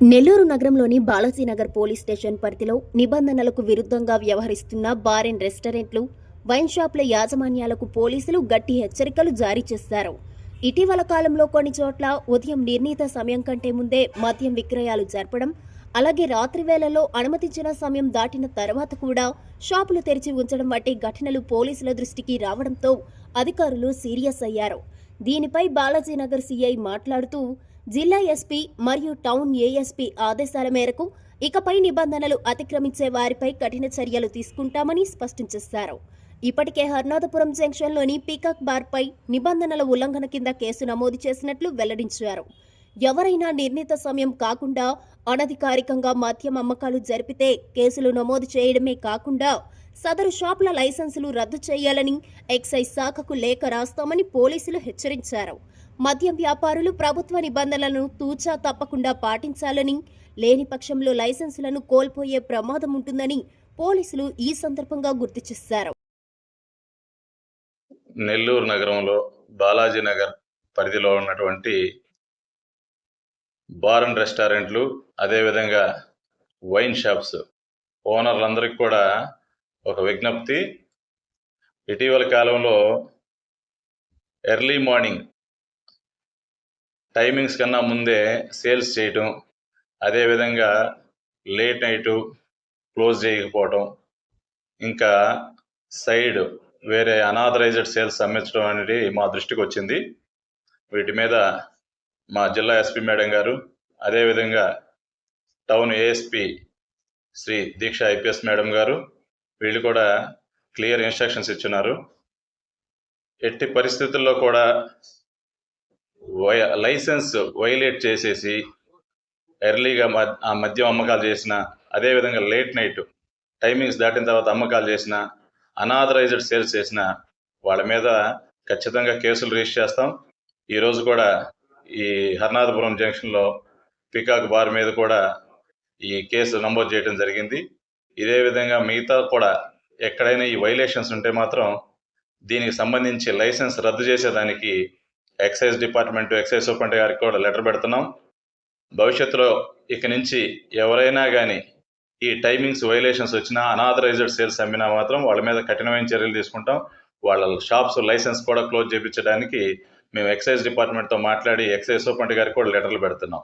నెల్లూరు నగరంలోని Balaji Nagar police station పరిధిలో నిబంధనలకు విరుద్ధంగా వ్యవహరిస్తున్న బార్ అండ్ రెస్టారెంట్లు వైన్ షాపుల యాజమాన్యాలకు పోలీసులు గట్టి హెచ్చరికలు జారీ చేశారు. ఇటీవల కాలంలో కొన్ని చోట్ల ఉదయం నిర్ణీత సమయం కంటే ముందే మద్యం విక్రయాలు జరపడం అలాగే రాత్రి వేళల్లో అనుమతించిన సమయం దాటిన తర్వాత కూడా షాపులు తెరిచి ఉంచడం వంటి ఘటనలు పోలీసుల దృష్టికి రావడంతో అధికారులు సీరియస్ అయ్యారు. దీనిపై బాలాజీనగర్ సీఐ మాట్లాడుతూ జిల్లా ఎస్పీ మరియు టౌన్ ఏఎస్పీ ఆదేశాల మేరకు ఇకపై నిబంధనలు అతిక్రమించే వారిపై కఠిన చర్యలు తీసుకుంటామని స్పష్టం చేశారు. ఇప్పటికే హర్నాథపురం జంక్షన్లోని పీకాక్ బార్పై నిబంధనల ఉల్లంఘన కింద కేసు నమోదు చేసినట్లు వెల్లడించారు. ఎవరైనా నిర్ణీత సమయం కాకుండా అనధికారికంగా మద్యం అమ్మకాలు జరిపితే కేసులు నమోదు చేయడమే కాకుండా సదరు షాపుల లైసెన్సులు రద్దు చేయాలని ఎక్సైజ్ శాఖకు లేఖ రాస్తామని పోలీసులు హెచ్చరించారు. మద్యం వ్యాపారులు ప్రభుత్వ నిబంధనలను తూచా తప్పకుండా పాటించాలని లేని పక్షంలో లైసెన్సులను కోల్పోయే ప్రమాదం ఉంటుందని పోలీసులు ఈ సందర్భంగా గుర్తు చేశారు. నెల్లూరు నగరంలో బాలాజీ నగర్ పరిధిలో ఉన్నటువంటి బార్ అండ్ రెస్టారెంట్లు అదేవిధంగా వైన్ షాప్స్. ఓనర్లందరికీ కూడా ఒక విజ్ఞప్తి. ఇటీవల కాలంలో ఎర్లీ మార్నింగ్ టైమింగ్స్ కన్నా ముందే సేల్స్ చేయటం అదేవిధంగా లేట్ నైటు క్లోజ్ చేయకపోవటం ఇంకా సైడ్ వేరే అనాథరైజ్డ్ సేల్స్ అమ్మించడం అనేది మా దృష్టికి వచ్చింది వీటి మీద మా జిల్లా ఎస్పీ మేడం గారు అదేవిధంగా town ASP Shri Deeksha IPS madam గారు వీళ్ళు కూడా క్లియర్ ఇన్స్ట్రక్షన్స్ ఇచ్చున్నారు. ఎట్టి పరిస్థితుల్లో కూడా లైసెన్స్ వైలేట్ చేసేసి ఎర్లీగా ఆ మద్యం అమ్మకాలు చేసిన అదేవిధంగా లేట్ నైట్ టైమింగ్స్ దాటిన తర్వాత అమ్మకాలు చేసిన అనాథరైజ్డ్ సేల్స్ చేసిన వాళ్ళ మీద ఖచ్చితంగా కేసులు రిజిస్టర్ చేస్తాం. ఈరోజు కూడా ఈ హర్నాథపురం జంక్షన్లో పికాక్ బార్ మీద కూడా ఈ కేసు నమోదు చేయడం జరిగింది. ఇదే విధంగా మిగతా కూడా ఎక్కడైనా ఈ వైలేషన్స్ ఉంటే మాత్రం దీనికి సంబంధించి లైసెన్స్ రద్దు చేసేదానికి ఎక్సైజ్ డిపార్ట్మెంట్ ఎక్సైజ్ సూపరింటెండెంట్ గారికి కూడా లెటర్ పెడుతున్నాం. భవిష్యత్తులో ఇక నుంచి ఎవరైనా కానీ ఈ టైమింగ్స్ వైలేషన్స్ వచ్చినా అనాథరైజ్డ్ సేల్స్ అమ్మినా మాత్రం వాళ్ళ మీద కఠినమైన చర్యలు తీసుకుంటాం. వాళ్ళ షాప్స్ లైసెన్స్ కూడా క్లోజ్ చేయించడానికి మేము ఎక్సైజ్ డిపార్ట్మెంట్తో మాట్లాడి ఎక్సైజ్ సూపరింటెండెంట్ గారికి కూడా లెటర్లు పెడుతున్నాం.